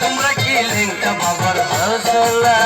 তোমরা কি লিঙ্কা বাবার হোসেলা